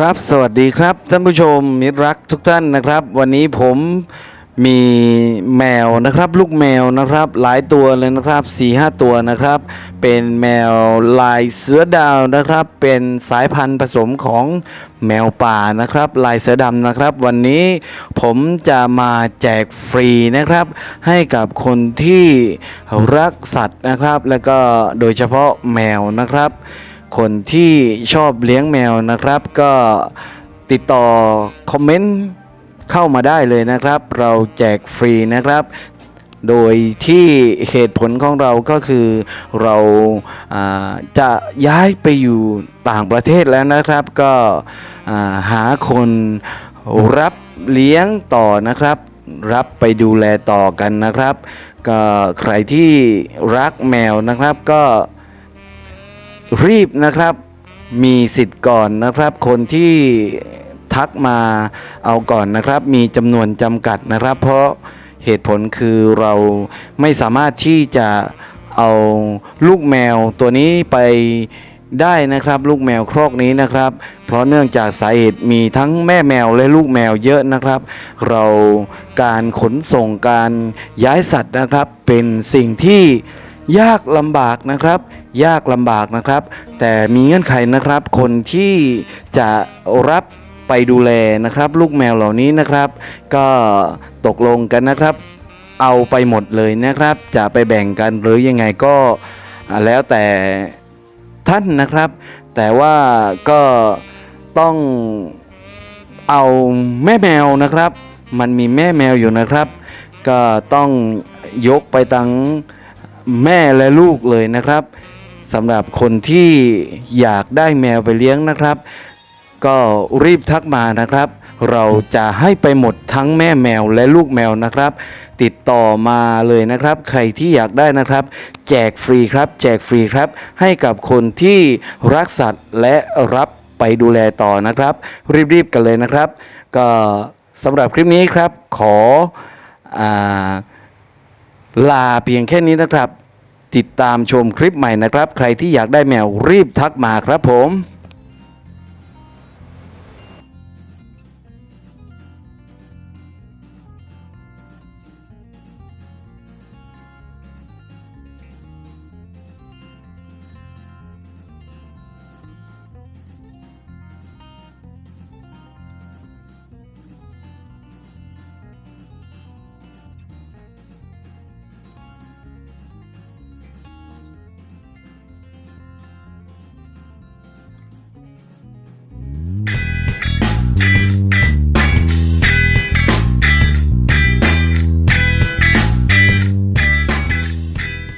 ครับ สวัสดีครับท่านผู้ชมมิตรรักทุกท่านนะครับ วันนี้ผมมีแมวนะครับ ลูกแมวนะครับ หลายตัวเลยนะครับ4ีหตัวนะครับ เป็นแมวลายเสือดาวนะครับ เป็นสายพันธุ์ผสมของแมวป่านะครับ ลายเสือดำนะครับ วันนี้ผมจะมาแจกฟรีนะครับ ให้กับคนที่รักสัตว์นะครับ แล้วก็โดยเฉพาะแมวนะครับ คนที่ชอบเลี้ยงแมวนะครับ ก็ติดต่อคอมเมนต์เข้ามาได้เลยนะครับ เราแจกฟรีนะครับ โดยที่เหตุผลของเราก็คือเราาจะย้ายไปอยู่ต่างประเทศแล้วนะครับ ก็าหาคนรับเลี้ยงต่อนะครับ รับไปดูแลต่อกันนะครับ ก็ใครที่รักแมวนะครับก็ รีบนะครับมีสิทธิ์ก่อนนะครับ คนที่ทักมาเอาก่อนนะครับ มีจำนวนจำกัดนะครับ เพราะเหตุผลคือเราไม่สามารถที่จะเอาลูกแมวตัวนี้ไปได้นะครับ ลูกแมวครอกนี้นะครับ เพราะเนื่องจากสาเหตุมีทั้งแม่แมวและลูกแมวเยอะนะครับ เราการขนส่งการย้ายสัตว์นะครับ เป็นสิ่งที่ ยากลำบากนะครับ ยากลำบากนะครับ แต่มีเงื่อนไขนะครับ คนที่จะรับไปดูแลนะครับ ลูกแมวเหล่านี้นะครับ ก็ตกลงกันนะครับ เอาไปหมดเลยนะครับ จะไปแบ่งกันหรือยังไงก็แล้วแต่ท่านนะครับ แต่ว่าก็ต้องเอาแม่แมวนะครับ มันมีแม่แมวอยู่นะครับ ก็ต้องยกไปตั้ง แม่และลูกเลยนะครับสำหรับคนที่อยากได้แมวไปเลี้ยงนะครับ ก็รีบทักมานะครับ เราจะให้ไปหมดทั้งแม่แมวและลูกแมวนะครับ ติดต่อมาเลยนะครับ ใครที่อยากได้นะครับ แจกฟรีครับ แจกฟรีครับ ให้กับคนที่รักสัตว์และรับไปดูแลต่อนะครับ รีบๆกันเลยนะครับ ก็สำหรับคลิปนี้ครับขออลาเพียงแค่นี้นะครับ ติดตามชมคลิปใหม่นะครับ ใครที่อยากได้แมวรีบทักมาครับผม